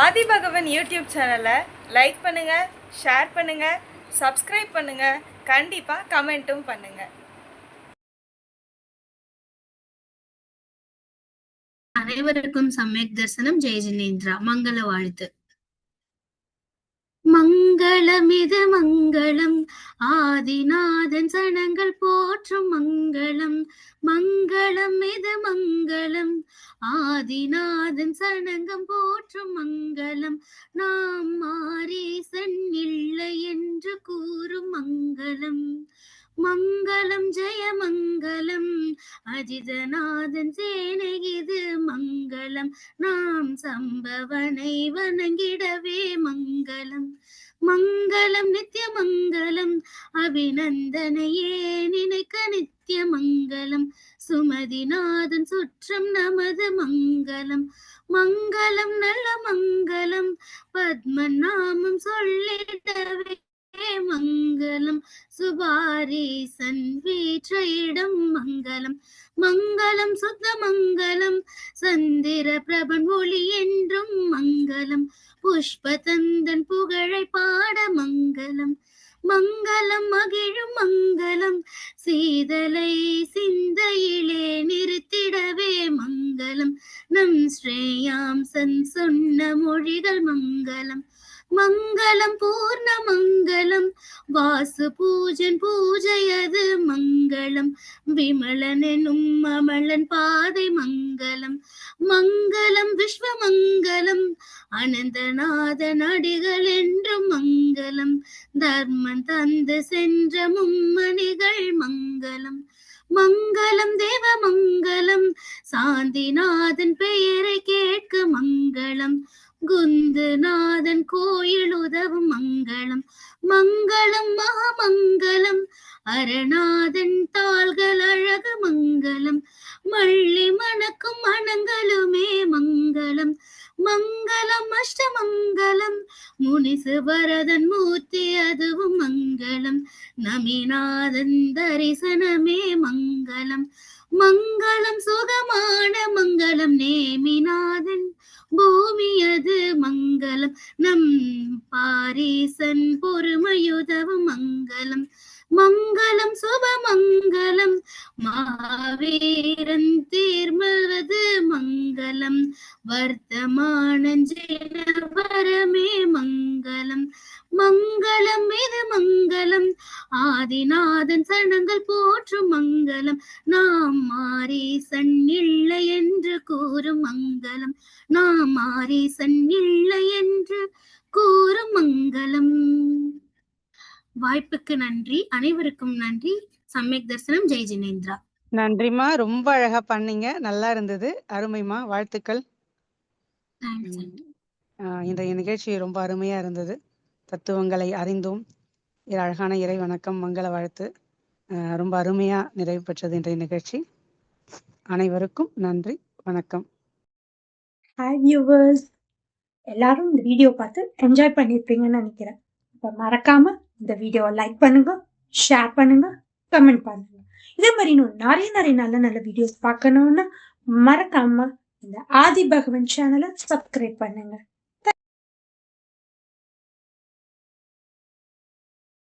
ஆதிபகவன் YouTube சேனலை like பண்ணுங்க share பண்ணுங்க சப்ஸ்கிரைப் பண்ணுங்க கண்டிப்பா கமெண்ட்டும் பண்ணுங்க. அனைவருக்கும் சமயக் தரிசனம். ஜெய ஜினேந்திரா மங்கள வாழ்த்து. மங்களமிது மங்களம். ஆதிநாதன் சனங்கள் மாற்றம் மங்களம் மங்களம் இது மங்களம். ஆதிநாதன் சனங்கம் போற்றும் மங்களம். நாம் மாரீசன் இல்லை என்று கூறும் மங்களம். மங்களம் ஜெய மங்களம் அஜிதநாதன் சேனை இது மங்களம். நாம் சம்பவனை வணங்கிடவே மங்களம். மங்களம் நித்திய மங்களம் அபிநந்தனையே நினைக்க நித்திய மங்களம் சுமதிநாதன் சுற்றம் நமது மங்களம். மங்களம் நல்ல மங்களம். பத்மநாமம் சொல்லிடவே மங்களம் சுபாரீசன் வீற்ற இடம் மங்களம். மங்களம் சுத்த மங்களம் சந்திர பிரபன் ஒளி என்றும் மங்களம். புஷ்பதந்தன் புகழை பாட மங்களம். மங்களம் மகிழும் மங்களம். சீதலை சிந்தையிலே நிறுத்திடவே மங்களம். நம் ஸ்ரேயாம்சன் சொன்ன மொழிகள் மங்களம். மங்களம் பூர்ண மங்களம் மங்களம். வாசு பூஜன் பூஜையது மங்களம். விமலன் எனும் அமலன் பாதை மங்களம். மங்களம் விஸ்வ மங்களம் அனந்தநாதன் அடிகள் என்றும் மங்களம். தர்மம் தந்து சென்ற மும்மணிகள் மங்களம். மங்களம் தேவ மங்களம். சாந்திநாதன் பெயரை கேட்க மங்களம். குந்துநாதன் கோயில் உதவும் மங்களம் மங்களம் மகாமங்கலம் அரணாதன் தாள்கள் அழகு மங்களம். மள்ளி மணக்கும் மணங்களுமே மங்களம். மங்களம் அஷ்டமங்கலம். முனிசு வரதன் மூர்த்தி அதுவும் மங்களம். நமிநாதன் தரிசனமே மங்களம். மங்களம் சுகமான மங்களம் நேமிநாதன் பூமி அது மங்களம். நம் பாரீசன் பொறுமையுதவும் மங்களம். மங்களம் சுபமங்கலம் மாவீரன் தீர்மல் மங்களம் வர்த்தமானஞ்சேன வரமே மங்களம். மங்களம் இது மங்களம் ஆதிநாதன் சனங்கள் போற்றும் மங்களம். நாம் மாரீசன் இல்லை என்று கூறும் மங்களம். நாம் மாரீசன் இல்லை என்று கூறும் மங்களம். வாய்ப்புக்கு நன்றி அனைவருக்கும் நன்றி. சமயக் தரிசனம் ஜெய் ஜினேந்திரா. நன்றிம்மா. ரொம்ப அழகா பண்ணீங்க. நல்லா இருந்தது. அருமைம்மா. வாழ்த்துக்கள். இன்றைய நிகழ்ச்சி ரொம்ப அருமையா இருந்தது. தத்துவங்களை அறிந்தோம் இது அழகான இறை வணக்கம் மங்கள வாழ்த்து. ரொம்ப அருமையா நிறைவு பெற்றது இன்றைய நிகழ்ச்சி. அனைவருக்கும் நன்றி. வணக்கம். ஹாய் வியூவர்ஸ் எல்லாரும் இந்த வீடியோ பார்த்து என்ஜாய் பண்ணியிருப்பீங்கன்னு நினைக்கிறேன். இப்போ மறக்காம இந்த வீடியோவை லைக் பண்ணுங்க ஷேர் பண்ணுங்க கமெண்ட் பண்ணுங்க. இதே மாதிரி இன்னும் நிறைய நிறைய நல்ல நல்ல வீடியோஸ் பார்க்கணும்னா மறக்காம இந்த ஆதி பகவன் சேனலை சப்ஸ்கிரைப் பண்ணுங்க.